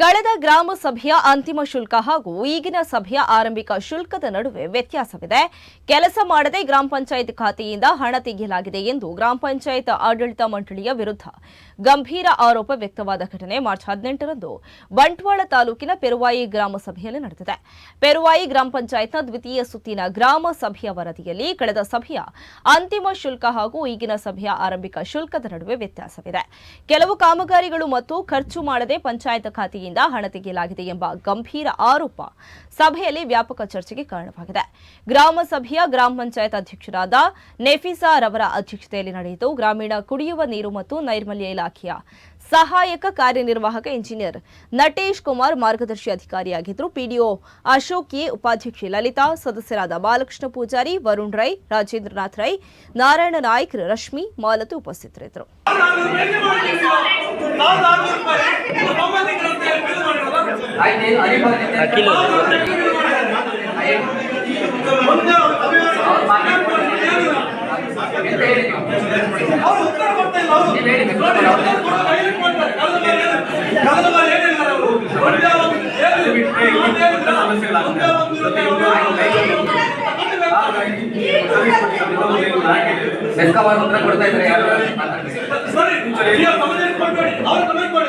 ಕಳೆದ ಗ್ರಾಮ ಸಭೆಯ ಅಂತಿಮ ಶುಲ್ಕ ಹಾಗೂ ಈಗಿನ ಸಭೆಯ ಆರಂಭಿಕ ಶುಲ್ಕದ ನಡುವೆ ವ್ಯತ್ಯಾಸವಿದೆ. ಕೆಲಸ ಮಾಡದೆ ಗ್ರಾಮ ಪಂಚಾಯತ್ ಖಾತೆಯಿಂದ ಹಣ ತೆಗೆಯಲಾಗಿದೆ ಎಂದು ಗ್ರಾಮ ಪಂಚಾಯತ್ ಆಡಳಿತ ಮಂಡಳಿಯ ವಿರುದ್ಧ ಗಂಭೀರ ಆರೋಪ ವ್ಯಕ್ತವಾದ ಘಟನೆ ಮಾರ್ಚ್ ಹದಿನೆಂಟರಂದು ಬಂಟ್ವಾಳ ತಾಲೂಕಿನ ಪೆರುವಾಯಿ ಗ್ರಾಮ ಸಭೆಯಲ್ಲಿ ನಡೆದಿದೆ. ಪೆರುವಾಯಿ ಗ್ರಾಮ ಪಂಚಾಯತ್ನ ದ್ವಿತೀಯ ಸುತ್ತಿನ ಗ್ರಾಮ ಸಭೆಯ ವರದಿಯಲ್ಲಿ ಕಳೆದ ಸಭೆಯ ಅಂತಿಮ ಶುಲ್ಕ ಹಾಗೂ ಈಗಿನ ಸಭೆಯ ಆರಂಭಿಕ ಶುಲ್ಕದ ನಡುವೆ ವ್ಯತ್ಯಾಸವಿದೆ. ಕೆಲವು ಕಾಮಗಾರಿಗಳು ಮತ್ತು ಖರ್ಚು ಮಾಡದೆ ಪಂಚಾಯತ್ ಖಾತೆಯಿಂದ ಹಣ ತೆಗೆಯಲಾಗಿದೆ ಎಂಬ ಗಂಭೀರ ಆರೋಪ ಸಭೆಯಲ್ಲಿ ವ್ಯಾಪಕ ಚರ್ಚೆಗೆ ಕಾರಣವಾಗಿದೆ. ಗ್ರಾಮ ಸಭೆಯ ಗ್ರಾಮ ಪಂಚಾಯತ್ ಅಧ್ಯಕ್ಷರಾದ ನೆಫಿಸಾ ರವರ ಅಧ್ಯಕ್ಷತೆಯಲ್ಲಿ ನಡೆಯಿತು. ಗ್ರಾಮೀಣ ಕುಡಿಯುವ ನೀರು ಮತ್ತು ನೈರ್ಮಲ್ಯ ಇಲಾಖೆಯ ಸಹಾಯಕ ಕಾರ್ಯನಿರ್ವಾಹಕ ಇಂಜಿನಿಯರ್ ನಟೇಶ್ ಕುಮಾರ್ ಮಾರ್ಗದರ್ಶಿ ಅಧಿಕಾರಿಯಾಗಿದ್ದರು. ಪಿಡಿಒ ಅಶೋಕ್ ಎ, ಉಪಾಧ್ಯಕ್ಷೆ ಲಲಿತಾ, ಸದಸ್ಯರಾದ ಬಾಲಕೃಷ್ಣ ಪೂಜಾರಿ, ವರುಣ್ ರೈ, ರಾಜೇಂದ್ರನಾಥ್ ರೈ, ನಾರಾಯಣ ನಾಯ್ಕ್, ರಶ್ಮಿ ಮಾಲತು ಉಪಸ್ಥಿತರಿದ್ದರು. ಆಯ್ತು ಅರಿಬಾರ್ದು ಬೆಸ್ಕಾಂ ಅವ್ರು ಉತ್ತರ ಕೊಡ್ತಾ ಇದ್ರೆ ಯಾರು ಮಾತಾಡ್ಬೇಕು ನಾನು ಮಾಡ್ಲಾ